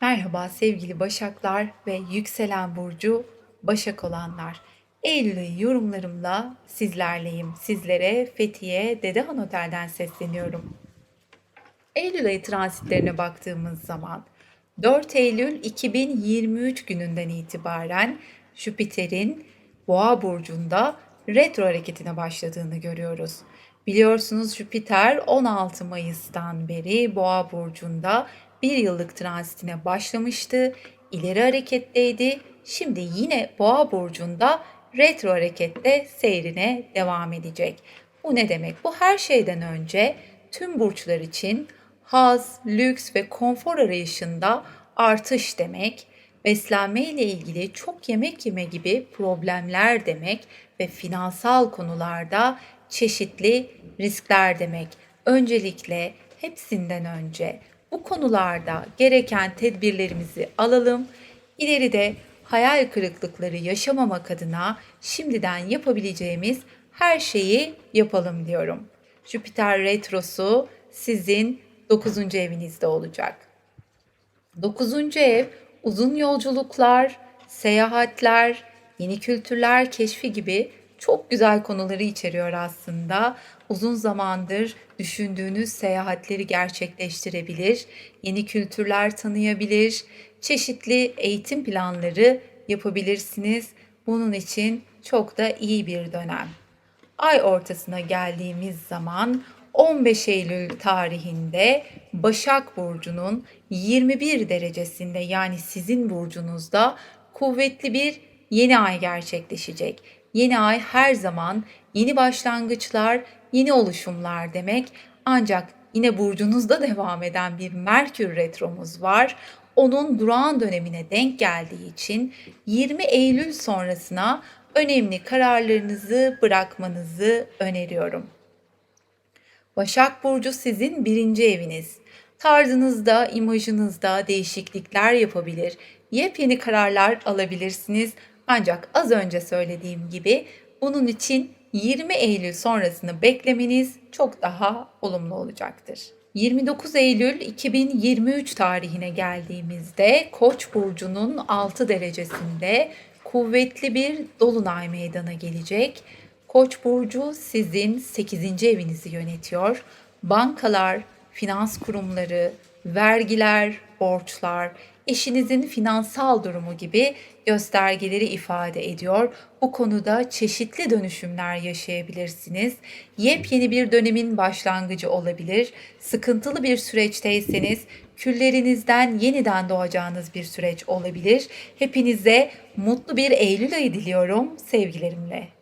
Merhaba sevgili Başaklar ve yükselen burcu Başak olanlar. Eylül yorumlarımla sizlerleyim. Sizlere Fethiye Dedehan Otel'den sesleniyorum. Eylül ayı transitlerine baktığımız zaman 4 Eylül 2023 gününden itibaren Jüpiter'in Boğa burcunda retro hareketine başladığını görüyoruz. Biliyorsunuz Jüpiter 16 Mayıs'tan beri Boğa burcunda bir yıllık transitine başlamıştı. İleri hareketteydi. Şimdi yine Boğa burcunda retro harekette seyrine devam edecek. Bu ne demek? Bu her şeyden önce tüm burçlar için haz, lüks ve konfor arayışında artış demek, beslenme ile ilgili çok yemek yeme gibi problemler demek ve finansal konularda çeşitli riskler demek. Öncelikle hepsinden önce bu konularda gereken tedbirlerimizi alalım. İleride hayal kırıklıkları yaşamamak adına şimdiden yapabileceğimiz her şeyi yapalım diyorum. Jüpiter retrosu sizin 9. evinizde olacak. 9. ev uzun yolculuklar, seyahatler, yeni kültürler keşfi gibi çok güzel konuları içeriyor aslında. Uzun zamandır düşündüğünüz seyahatleri gerçekleştirebilir, yeni kültürler tanıyabilir, çeşitli eğitim planları yapabilirsiniz. Bunun için çok da iyi bir dönem. Ay ortasına geldiğimiz zaman 15 Eylül tarihinde Başak Burcu'nun 21 derecesinde yani sizin burcunuzda kuvvetli bir yeni ay gerçekleşecek. Yeni ay her zaman yeni başlangıçlar, yeni oluşumlar demek. Ancak yine burcunuzda devam eden bir Merkür retromuz var. Onun durağan dönemine denk geldiği için 20 Eylül sonrasına önemli kararlarınızı bırakmanızı öneriyorum. Başak Burcu sizin birinci eviniz. Tarzınızda, imajınızda değişiklikler yapabilir, yepyeni kararlar alabilirsiniz. Ancak az önce söylediğim gibi bunun için 20 Eylül sonrasını beklemeniz çok daha olumlu olacaktır. 29 Eylül 2023 tarihine geldiğimizde Koç burcunun 6 derecesinde kuvvetli bir dolunay meydana gelecek. Koç burcu sizin 8. evinizi yönetiyor. Bankalar, finans kurumları, vergiler, borçlar, eşinizin finansal durumu gibi göstergeleri ifade ediyor. Bu konuda çeşitli dönüşümler yaşayabilirsiniz. Yepyeni bir dönemin başlangıcı olabilir. Sıkıntılı bir süreçteyseniz küllerinizden yeniden doğacağınız bir süreç olabilir. Hepinize mutlu bir Eylül ayı diliyorum sevgilerimle.